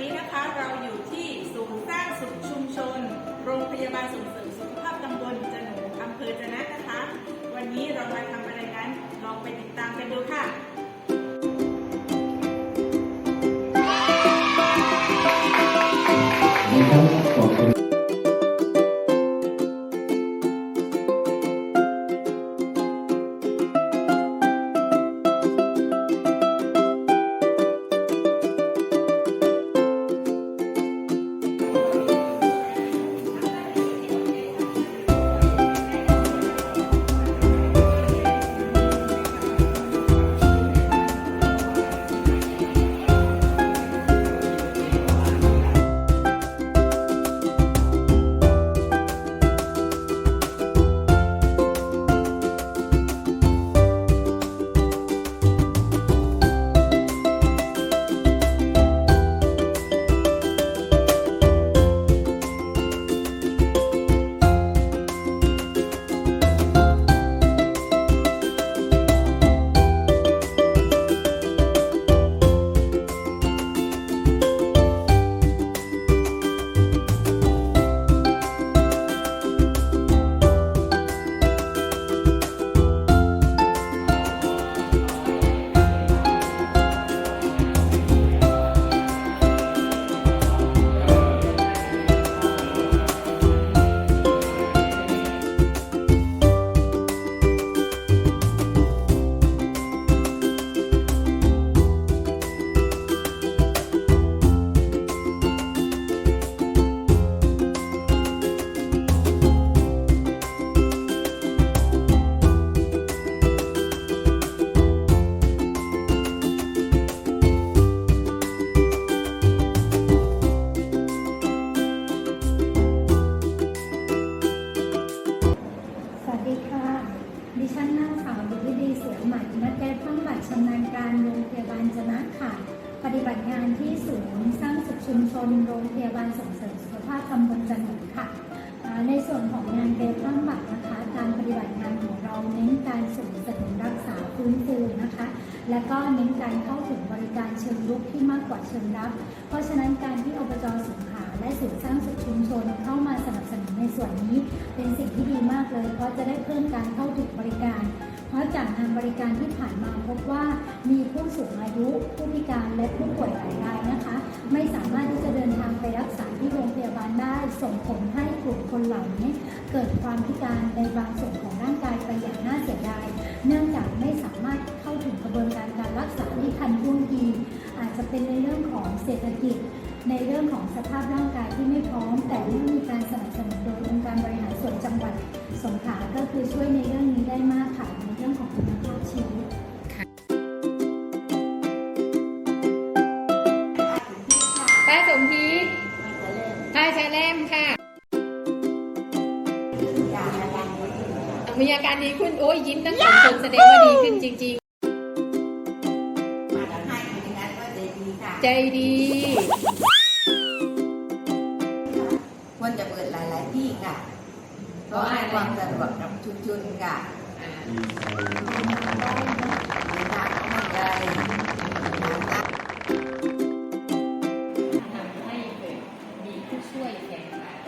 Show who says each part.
Speaker 1: นี้นะคะเราอยู่ที่ศูนย์สร้างสุขชุมชน โรงพยาบาลส่งเสริมสุขภาพตำบลจนูอำเภอจนะนะคะ วันนี้เรามาทำอะไรนั้นลองไปติดตามกันดูค่ะ
Speaker 2: ขอบคุณ
Speaker 3: ดีค่ะ ดิฉันนางสาวดุวิดีเสือใหม่นักแพทย์บำบัดชำนาญการโรงพยาบาลจนะค่ะ ปฏิบัติงานที่ศูนย์สร้างสุขชุมชนโรงพยาบาลส่งเสริมสุขภาพตำบลจันทร์ค่ะ ในส่วนของงานเดบำบัดนะคะ การปฏิบัติงานของเราเน้นการส่งเสริมรักษาฟื้นฟูนะคะ และก็เน้นการเข้าถึงบริการเชิงรุกที่มากกว่าเชิงรับ เพราะฉะนั้นการที่อบจสงขลาและศูนย์สร้างสุขชุมชนเข้ามา ในส่วนนี้เป็นสิ่งที่ดีมากเลย เพราะจะได้เพิ่มการเข้าถึงบริการ เพราะจากงานบริการที่ผ่านมาพบว่ามีผู้สูงอายุ ผู้พิการและผู้ป่วยหลายรายนะคะ ไม่สามารถที่จะเดินทางไปรักษาที่โรงพยาบาลได้ ส่งผลให้กลุ่มคนเหล่านี้ เกิดความพิการในบางส่วนของร่างกายไปอย่างน่าเสียดาย เนื่องจากไม่สามารถเข้าถึงกระบวนการการรักษาที่ทันท่วงทีอาจจะเป็นในเรื่องของเศรษฐกิจ ในเรื่องของสภาพร่างกายที่ไม่พร้อม แต่เมื่อมีการสนับสนุนโดยองค์การบริหารส่วนจังหวัดสงขลาก็คือช่วยในเรื่องนี้ได้มากค่ะ ในเรื่องของคุณภาพชีวิต
Speaker 4: ป้าสมพิษป้าชาเล่มค่ะ มีอาการดีขึ้น โอ้ยยิ้มตั้งสองคนแสดงว่าดีขึ้นจริง ๆ ใจดี
Speaker 5: ควรจะเปิดหลาย ๆ ที่ค่ะ เพราะให้ความสะดวกกับชุมชนค่ะไม่ทำ
Speaker 4: ให้เกิดมีผู้ช่วยแข่
Speaker 5: งขั